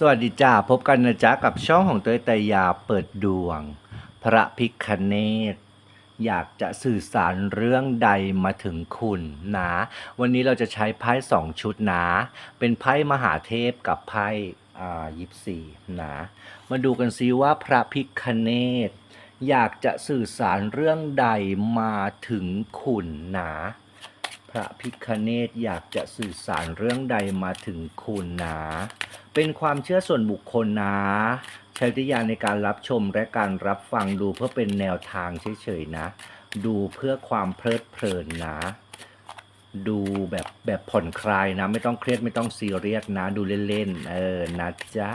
สวัสดีจ้าพบกันนะจ๊ะกับช่องของเตยตยาเปิดดวง พระพิคเนตอยากจะสื่อสารเรื่องใดมาถึงคุณนะ วันนี้เราจะใช้ไพ่สองชุดนะ เป็นไพ่มหาเทพกับไพ่อ่ายิปซีนะมาดูกันซิว่าพระพิคเนตอยากจะสื่อสารเรื่องใดมาถึงคุณนะ พระพิคเนตอยากจะสื่อสารเรื่องใดมาถึงคุณนะ เป็นความเชื่อส่วนบุคคลนะ ใช้วิทยาณในการรับชมและการรับฟังดูเพื่อเป็นแนวทางเฉยๆนะ ดูเพื่อความเพลิดเพลินนะ ดูแบบแบบผ่อนคลายนะ ไม่ต้องเครียดไม่ต้องซีเรียสนะ ดูเล่นๆ เออ นะจ๊ะ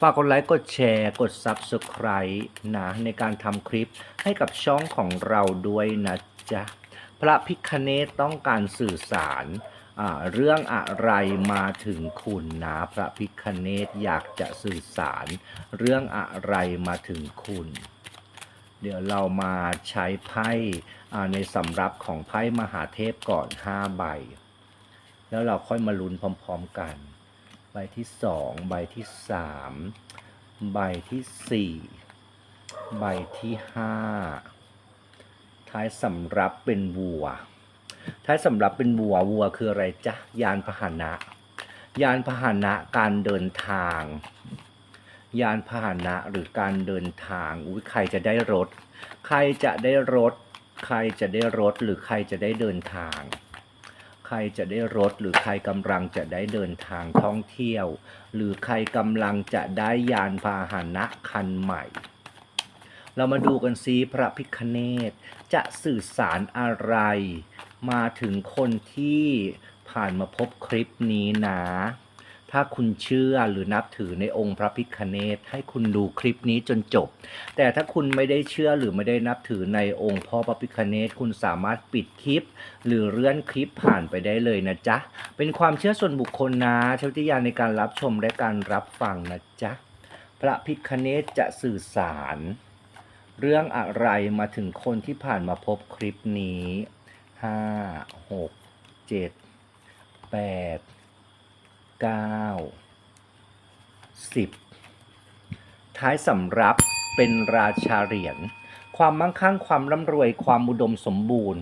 ฝากกดไลค์กดแชร์กด Subscribe นะ ในการทำคลิปให้กับช่องของเราด้วยนะจ๊ะ พระพิคเนตต้องการสื่อสารเรื่องอะไรมาถึงคุณนะพระพิคเนตอยากจะสื่อสาร เรื่องอะไรมาถึงคุณ เดี๋ยวเรามาใช้ไพ่ในสำรับของไพ่มหาเทพก่อน 5 ใบ แล้วเราค่อยมาลุ้นพร้อมๆกัน ใบที่ 2 ใบที่ 3 ใบทีสี่4 ใบที่ 5 ท้ายสำรับเป็นวัว ท้ายสำรับเป็นวัววัวคืออะไรจ๊ะยานพาหนะ ยานพาหนะการเดินทาง ยานพาหนะหรือการเดินทางอุ้ยใครจะได้รถ ใครจะได้รถ ใครจะได้รถหรือใครจะได้เดินทาง ใครจะได้รถหรือใครกำลังจะได้เดินทางท่องเที่ยว หรือใครกำลังจะได้ยานพาหนะคันใหม่ เรามาดูกันซิพระพิคเนตจะสื่อสารอะไร มาถึงคนที่ผ่านมาพบคลิปนี้นะ ถ้าคุณเชื่อหรือนับถือในองค์พระพิคเนตให้คุณดูคลิปนี้จนจบ แต่ถ้าคุณไม่ได้เชื่อหรือไม่ได้นับถือในองค์พ่อพระพิคเนตคุณสามารถปิดคลิป หรือเลื่อนคลิปผ่านไปได้เลยนะจ๊ะ เป็นความเชื่อส่วนบุคคลนะชวิทยาในการรับชมและการรับฟังนะจ๊ะ พระพิคเนตจะสื่อสาร เรื่องอะไรมาถึงคนที่ผ่านมาพบคลิปนี้ห้าหกเจ็ดแปดเก้าสิบท้ายสำรับเป็นราชาเหรียญความมั่งคั่งความร่ำรวยความอุดมสมบูรณ์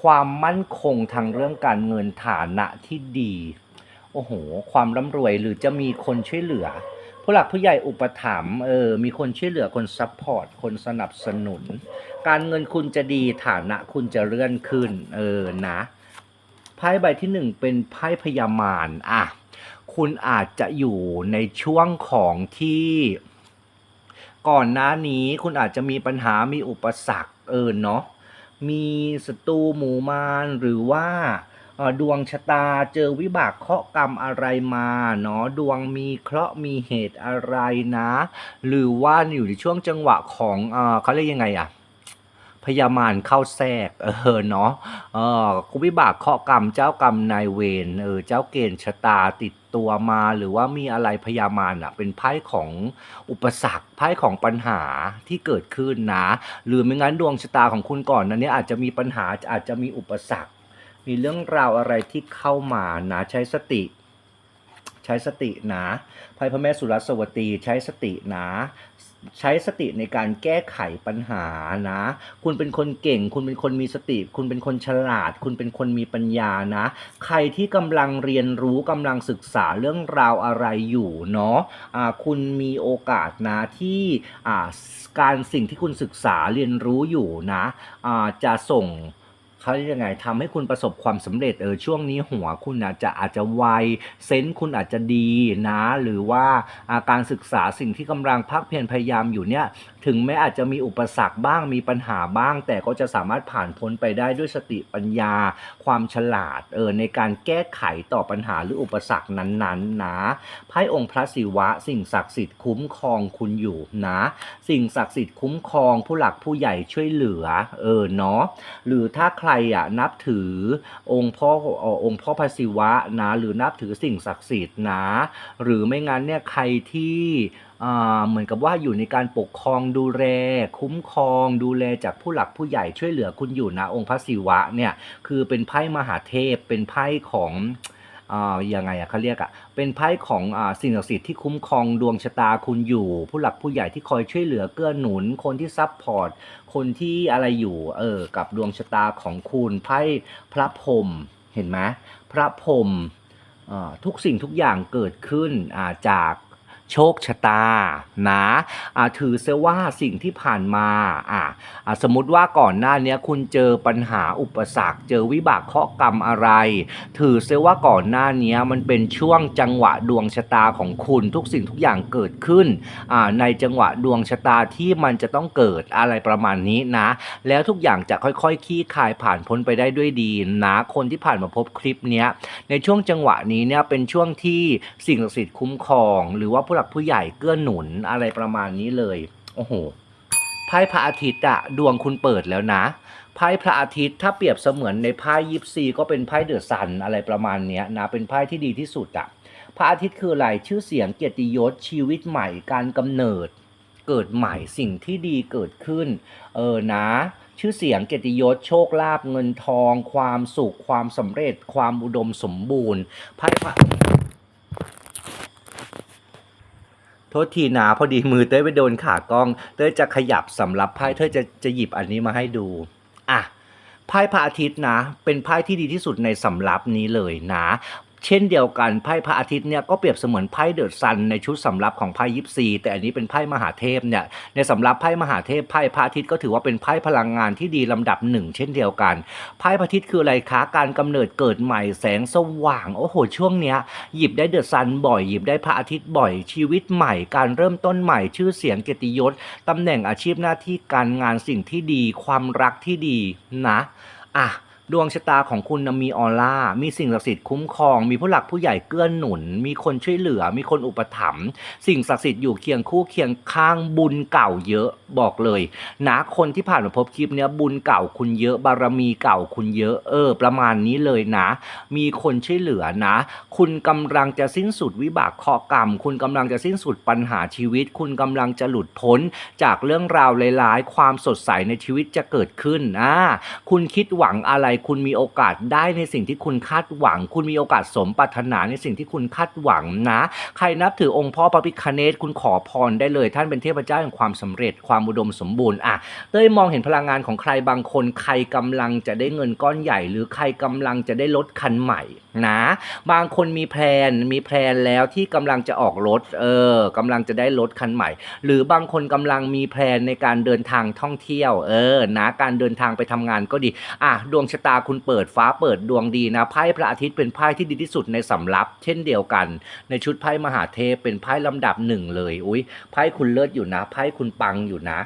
ความมั่นคงทางเรื่องการเงินฐานะที่ดี โอ้โห ความร่ำรวยหรือจะมีคนช่วยเหลือ ผู้หลักผู้ใหญ่อุปถัมภ์เออมีคนช่วยเหลือคนซัพพอร์ตคนสนับสนุน การเงินคุณจะดีฐานะคุณจะเลื่อนขึ้น เออนะไพ่ใบที่หนึ่งเป็นไพ่พยามารอะคุณอาจจะอยู่ในช่วงของที่ ก่อนหน้านี้คุณอาจจะมีปัญหามีอุปสรรคเออเนาะมีศัตรูหมู่มารหรือว่า ดวงชะตาเจอวิบากเคราะห์กรรมอะไรมาเนาะดวงมีเคราะห์มีเหตุอะไรนะ หรือว่าอยู่ในช่วงจังหวะของเออเขาเรียกยังไงอะพยามารเข้าแทรกเออเนาะเออวิบากเคราะห์กรรมเจ้ากรรมนายเวรเออเจ้าเกณฑ์ชะตาติดตัวมาหรือว่ามีอะไรพยามารอะเป็นไพ่ของอุปสรรคไพ่ของปัญหาที่เกิดขึ้นนะ หรือไม่งั้นดวงชะตาของคุณก่อนนั้นเนี่ยอาจจะมีปัญหาอาจจะมีอุปสรรค มีเรื่องราวอะไรที่เข้ามานะใช้สติ ใช้สตินะภัยพระแม่สุรสวตีใช้สตินะใช้สติในการแก้ไขปัญหานะ คุณเป็นคนเก่ง คุณเป็นคนมีสติ คุณเป็นคนฉลาด คุณเป็นคนมีปัญญานะ ใครที่กำลังเรียนรู้กำลังศึกษาเรื่องราวอะไรอยู่เนาะอ่าคุณมีโอกาสนะที่การสิ่งที่คุณศึกษาเรียนรู้อยู่นะอ่าจะส่ง เขาเรียกยังไงทำให้คุณประสบความสำเร็จเออช่วงนี้หัวคุณอาจจะอาจจะไวเซนส์คุณอาจจะดีนะ หรือว่าอาการศึกษาสิ่งที่กำลังพักเพียรพยายามอยู่เนี่ยถึงแม้อาจจะมีอุปสรรคบ้างมีปัญหาบ้าง แต่ก็จะสามารถผ่านพ้นไปได้ด้วยสติปัญญา ความฉลาดเออในการแก้ไขต่อปัญหาหรืออุปสรรคนั้นๆนะไพ่องค์พระศิวะ สิ่งศักดิ์สิทธิ์คุ้มครองคุณอยู่นะ สิ่งศักดิ์สิทธิ์คุ้มครองผู้หลักผู้ใหญ่ช่วยเหลือเออเนาะหรือถ้าใครอะนับถือองค์พ่อองค์พ่อพระศิวะนะหรือนับถือสิ่งศักดิ์สิทธิ์นะหรือไม่งั้นเนี่ยใครที่เหมือนกับว่าอยู่ในการปกครองดูแลคุ้มครองดูแลจากผู้หลักผู้ใหญ่ช่วยเหลือคุณอยู่นะองค์พระศิวะเนี่ยคือเป็นไพ่มหาเทพเป็นไพ่ของ ยังไงอะเขาเรียกอะเป็นไพ่ของอสิ่งศักดิ์สิทธิ์ที่คุ้มครองดวงชะตาคุณอยู่ ผู้หลักผู้ใหญ่ที่คอยช่วยเหลือเกื้อหนุน คนที่ซับพอร์ตคนที่อะไรอยู่เออกับดวงชะตาของคุณไพ่พระพรหมเห็นไหมพระพรหมทุกสิ่งทุกอย่างเกิดขึ้นจาก โชคชะตานะถือเสว่าสิ่งที่ผ่านมาอะสมมติว่าก่อนหน้านี้คุณเจอปัญหาอุปสรรค เจอวิบากเคราะห์กรรมอะไร ถือเสว่าก่อนหน้านี้มันเป็นช่วงจังหวะดวงชะตาของคุณทุกสิ่งทุกอย่างเกิดขึ้นในจังหวะดวงชะตาที่มันจะต้องเกิดอะไรประมาณนี้นะ แล้วทุกอย่างจะค่อยๆคลี่คลายผ่านพ้นไปได้ด้วยดีนะ คนที่ผ่านมาพบคลิปนี้ในช่วงจังหวะนี้เนี่ยเป็นช่วงที่สิ่งศักดิ์สิทธิ์คุ้มครอง หรือว่าผู้หลักผู้ใหญ่เกื้อหนุนอะไรประมาณนี้เลย โอ้โหไพ่พระอาทิตย์อะดวงคุณเปิดแล้วนะไพ่พระอาทิตย์ถ้าเปรียบเสมือนในไพ่ยิปซีก็เป็นไพ่เดือะซันอะไรประมาณนี้นะเป็นไพ่ที่ดีที่สุดอะพระอาทิตย์คืออะไรชื่อเสียงเกียรติยศชีวิตใหม่การกำเนิด เกิดใหม่สิ่งที่ดีเกิดขึ้น เออนะ ชื่อเสียงเกียรติยศโชคลาภเงินทอง ความสุขความสำเร็จ ความอุดมสมบูรณ์ไพ่พระ โท ษทีนะพอดีมือเต้ยไปโดนขากล้อง เต้ยจะขยับสำรับไพ่เต้ยจะจะหยิบอันนี้มาให้ดูอะไพ่พระอาทิตย์นะ เป็นไพ่ที่ดีที่สุดในสำรับนี้เลยนะ เช่นเดียวกันไพ่พระอาทิตย์เนี่ยก็เปรียบเสมือนไพ่เดอะซันในชุดสำรับของไพ่ยิปซีแต่อันนี้เป็นไพ่มหาเทพเนี่ยในสำรับไพ่มหาเทพไพ่พระอาทิตย์ก็ถือว่าเป็นไพ่พลังงานที่ดีลำดับหนึ่งเช่นเดียวกันไพ่พระอาทิตย์คืออะไรคะการกำเนิดเกิดใหม่แสงสว่างโอ้โหช่วงเนี้ยหยิบได้เดอะซันบ่อยหยิบได้พระอาทิตย์บ่อยชีวิตใหม่ การเริ่มต้นใหม่ชื่อเสียงเกียรติยศตำแหน่งอาชีพหน้าที่การงานสิ่งที่ดี ความรักที่ดีนะอะ ดวงชะตาของคุณมีออร่า มีสิ่งศักดิ์สิทธิ์คุ้มครอง มีผู้หลักผู้ใหญ่เกื้อหนุน มีคนช่วยเหลือ มีคนอุปถัมภ์ สิ่งศักดิ์สิทธิ์อยู่เคียงคู่เคียงข้างบุญเก่าเยอะบอกเลยนะคนที่ผ่านมาพบคลิปเนี้ยบุญเก่าคุณเยอะบารมีเก่าคุณเยอะเออ ประมาณนี้เลยนะ มีคนช่วยเหลือนะ คุณกำลังจะสิ้นสุดวิบากเคราะกรรม คุณกำลังจะสิ้นสุดปัญหาชีวิต คุณกำลังจะหลุดพ้น จากเรื่องราวร้ายๆ ความสดใสในชีวิตจะเกิดขึ้นอ่าคุณคิดหวังอะไรคุณมีโอกาสได้ในสิ่งที่คุณคาดหวัง คุณมีโอกาสสมปรารถนาในสิ่งที่คุณคาดหวังนะ ใครนับถือองค์พ่อพระพิคเนตคุณขอพรได้เลย ท่านเป็นเทพเจ้าแห่งความสำเร็จความอุดมสมบูรณ์อะเต้ยมองเห็นพลังงานของใครบางคน ใครกำลังจะได้เงินก้อนใหญ่ หรือใครกำลังจะได้รถคันใหม่ นะบางคนมีแพลนมีแพลนแล้วที่กำลังจะออกรถเออกำลังจะได้รถคันใหม่ หรือบางคนกำลังมีแพลนในการเดินทางท่องเที่ยวเออนะการเดินทางไปทำงานก็ดีอะดวงชะตาคุณเปิดฟ้าเปิดดวงดีนะไพ่พระอาทิตย์เป็นไพ่ที่ดีที่สุดในสำรับ เช่นเดียวกัน ในชุดไพ่มหาเทพเป็นไพ่ลำดับหนึ่งเลยอุ้ยไพ่คุณเลิศอยู่นะไพ่คุณปังอยู่นะ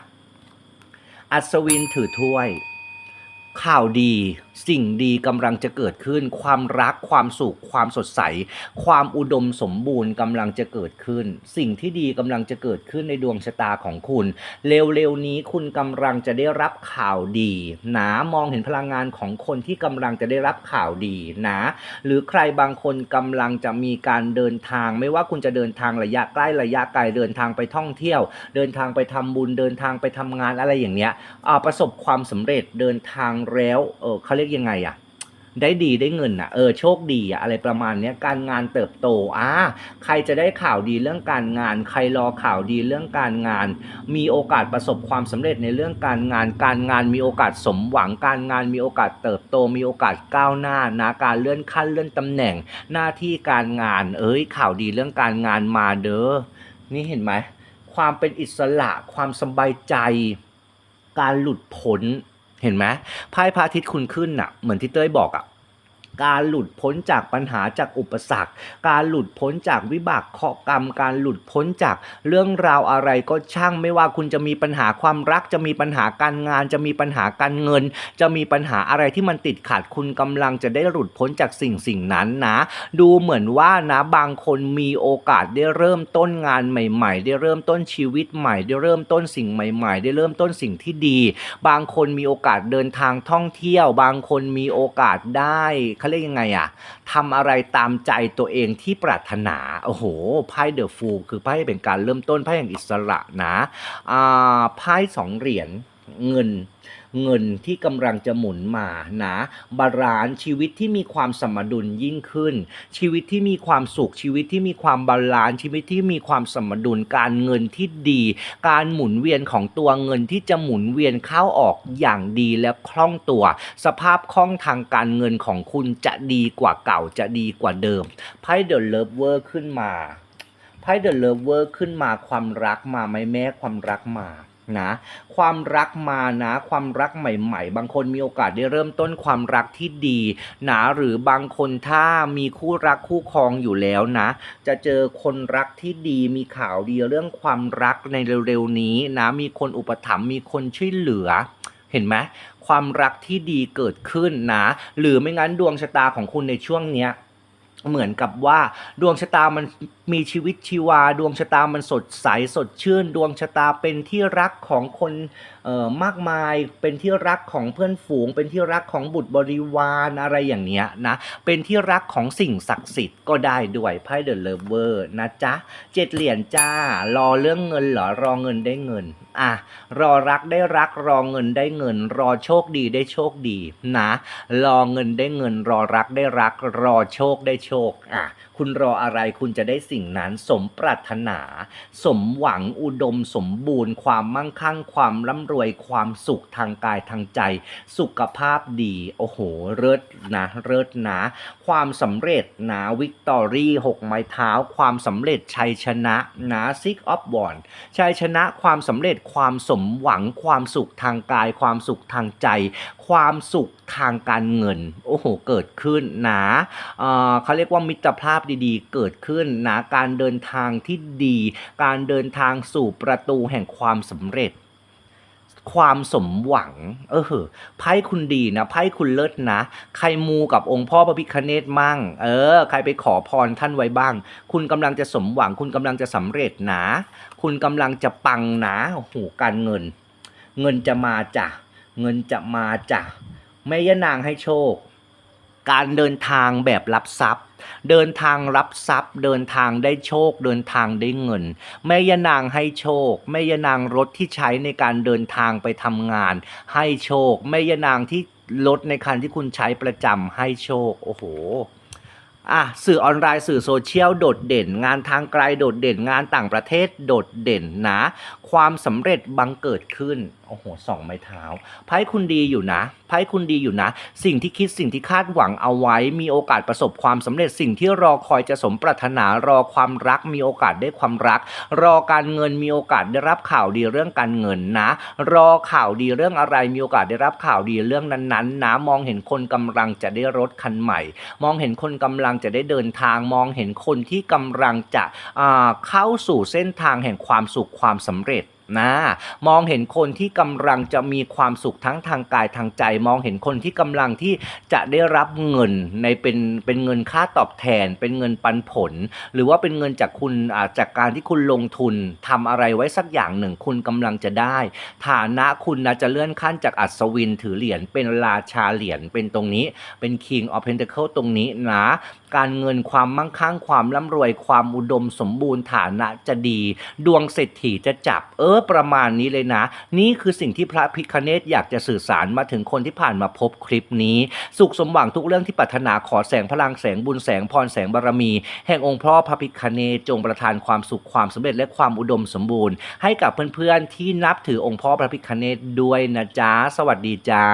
อัศวินถือถ้วย ข่าวดี สิ่งดีกำลังจะเกิดขึ้น ความรักความสุข ความสดใส ความอุดมสมบูรณ์กำลังจะเกิดขึ้น สิ่งที่ดีกำลังจะเกิดขึ้นในดวงชะตาของคุณ เร็วๆนี้คุณกำลังจะได้รับข่าวดีนะมองเห็นพลังงานของคนที่กำลังจะได้รับข่าวดีนะ หรือใครบางคนกำลังจะมีการเดินทาง ไม่ว่าคุณจะเดินทางระยะใกล้ระยะไกลเดินทางไปท่องเที่ยว เดินทางไปทำบุญเดินทางไปทำงานอะไรอย่างเนี้ยประสบความสำเร็จเดินทางแล้วเออเขาเรียกยังไงอะได้ดีได้เงินอะเออโชคดีอะอะไรประมาณเนี้ยการงานเติบโตอ่าใครจะได้ข่าวดีเรื่องการงาน ใครรอข่าวดีเรื่องการงาน มีโอกาสประสบความสำเร็จในเรื่องการงาน การงานมีโอกาสสมหวังการงานมีโอกาสเติบโต มีโอกาสก้าวหน้านะการเลื่อนขั้นเลื่อนตำแหน่ง หน้าที่การงาน เอ้ยข่าวดีเรื่องการงานมาเด้อนี่เห็นไหมความเป็นอิสระความสบายใจ การหลุดพ้น เห็นไหมไพ่พระอาทิตย์คุณขึ้นน่ะ เหมือนที่เต้ยบอกอะ การหลุดพ้นจากปัญหาจากอุปสรรค การหลุดพ้นจากวิบากเคาะกรรม การหลุดพ้นจากเรื่องราวอะไรก็ช่างไม่ว่าคุณจะมีปัญหาความรัก จะมีปัญหาการงาน จะมีปัญหาการเงิน จะมีปัญหาอะไรที่มันติดขัดคุณกำลังจะได้หลุดพ้นจากสิ่งสิ่งนั้นนะ ดูเหมือนว่านะบางคนมีโอกาสได้เริ่มต้นงานใหม่ ๆ ได้เริ่มต้นชีวิตใหม่ ได้เริ่มต้นสิ่งใหม่ ๆ ได้เริ่มต้นสิ่งที่ดี บางคนมีโอกาสเดินทางท่องเที่ยว บางคนมีโอกาสได้เขาเรียกยังไงอะทำอะไรตามใจตัวเองที่ปรารถนา โอ้โห ไพ่เดอะฟูคือไพ่เป็นการเริ่มต้นไพ่แห่งอิสระนะ อ่า ไพ่สองเหรียญเงิน เงินที่กำลังจะหมุนมานะบาลานซ์ชีวิตที่มีความสมดุลยิ่งขึ้น ชีวิตที่มีความสุขชีวิตที่มีความบาลานซ์ชีวิตที่มีความสมดุลการเงินที่ดี การหมุนเวียนของตัวเงินที่จะหมุนเวียนเข้าออกอย่างดีและคล่องตัว สภาพคล่องทางการเงินของคุณจะดีกว่าเก่าจะดีกว่าเดิมไพ่เดอะเลิฟเวอร์ขึ้นมาไพ่เดอะเลิฟเวอร์ขึ้นมาความรักมาไหมแม่ความรักมา นะ ความรักมานะ ความรักใหม่ ๆ บางคนมีโอกาสได้เริ่มต้นความรักที่ดีนะหรือบางคนถ้ามีคู่รักคู่ครองอยู่แล้วนะ จะเจอคนรักที่ดีมีข่าวดีเรื่องความรักในเร็วๆนี้นะ มีคนอุปถัมภ์มีคนช่วยเหลือเห็นไหมความรักที่ดีเกิดขึ้นนะ หรือไม่งั้นดวงชะตาของคุณในช่วงเนี้ยเหมือนกับว่าดวงชะตามัน มีชีวิตชีวาดวงชะตามันสดใสสดชื่น ดวงชะตาเป็นที่รักของคนเออมากมาย เป็นที่รักของเพื่อนฝูง เป็นที่รักของบุตรบริวารอะไรอย่างเนี้ยนะเป็นที่รักของสิ่งศักดิ์สิทธิ์ก็ได้ด้วยไพ่เดอะเลเวอร์นะจ๊ะเจ็ดเหรียญจ้ารอเรื่องเงินเหรอรอเงินได้เงินอะรอรักได้รักรอเงินได้เงิน รอโชคดีได้โชคดีนะ รอเงินได้เงิน รอรักได้รัก รอโชคได้โชคอะ คุณรออะไรคุณจะได้สิ่งนั้นสมปรารถนา สมหวังอุดมสมบูรณ์ ความมั่งคั่ง ความร่ำรวยความสุขทางกายทางใจ สุขภาพดี โอ้โหเลิศนะเลิศนะ ความสำเร็จนะวิกตอรี่หกไม้เท้า ความสำเร็จชัยชนะนะซิกออฟบอนชัยชนะความสำเร็จความสมหวังความสุขทางกาย ความสุขทางใจ ความสุขทางการเงิน โอ้โหเกิดขึ้นนะเออเขาเรียกว่ามิตรภาพดีๆ เกิดขึ้นนะการเดินทางที่ดี การเดินทางสู่ประตูแห่งความสำเร็จ ความสมหวัง เออไพ่คุณดีนะไพ่คุณเลิศนะ ใครมูกับองค์พ่อพระพิคเนตมั่ง เออ ใครไปขอพรท่านไว้บ้าง คุณกำลังจะสมหวัง คุณกำลังจะสำเร็จนะ คุณกำลังจะปังนะโอ้โหการเงิน เงินจะมาจ้ะเงินจะมาจ้ะแม่ย่านางให้โชค การเดินทางแบบรับทรัพย์ เดินทางรับทรัพย์ เดินทางได้โชค เดินทางได้เงินแม่ยานางให้โชคแม่ยานางรถที่ใช้ในการเดินทางไปทำงาน ให้โชคแม่ยานางที่รถในคันที่คุณใช้ประจำให้โชค โอ้โห อะสื่อออนไลน์สื่อโซเชียลโดดเด่น งานทางไกลโดดเด่น งานต่างประเทศโดดเด่นนะ ความสำเร็จบังเกิดขึ้นโอ้โหสองไม้เท้าไพ่คุณดีอยู่นะไพ่คุณดีอยู่นะ สิ่งที่คิดสิ่งที่คาดหวังเอาไว้ มีโอกาสประสบความสำเร็จสิ่งที่รอคอยจะสมปรารถนารอความรัก มีโอกาสได้ความรัก รอการเงินมีโอกาสได้รับข่าวดีเรื่องการเงินนะ รอข่าวดีเรื่องอะไรมีโอกาสได้รับข่าวดีเรื่องนั้นๆนะมองเห็นคนกำลังจะได้รถคันใหม่ มองเห็นคนกำลังจะได้เดินทางมองเห็นคนที่กำลังจะเข้าสู่เส้นทางแห่งความสุขความสำเร็จนะมองเห็นคนที่กำลังจะมีความสุขทั้งทางกายทางใจ มองเห็นคนที่กำลังที่จะได้รับเงินในเป็นเป็นเงินค่าตอบแทน เป็นเงินปันผล หรือว่าเป็นเงินจากคุณจากการที่คุณลงทุนทำอะไรไว้สักอย่างหนึ่งคุณกำลังจะได้ ฐานะคุณนะจะเลื่อนขั้นจากอัศวินถือเหรียญเป็นราชาเหรียญเป็นตรงนี้เป็น King of Pentacle ตรงนี้นะ การเงินความมั่งคั่งความร่ำรวยความอุดมสมบูรณ์ฐานะจะดี ดวงเศรษฐีจะจับเออประมาณนี้เลยนะ นี่คือสิ่งที่พระพิคเนตอยากจะสื่อสารมาถึงคนที่ผ่านมาพบคลิปนี้ สุขสมหวังทุกเรื่องที่ปรารถนาขอแสงพลังแสงบุญแสงพรแสงบารมี แห่งองค์พ่อพระพิคเนตจงประทานความสุขความสำเร็จและความอุดมสมบูรณ์ ให้กับเพื่อนๆที่นับถือองค์พ่อพระพิคเนตด้วยนะจ๊ะสวัสดีจ้า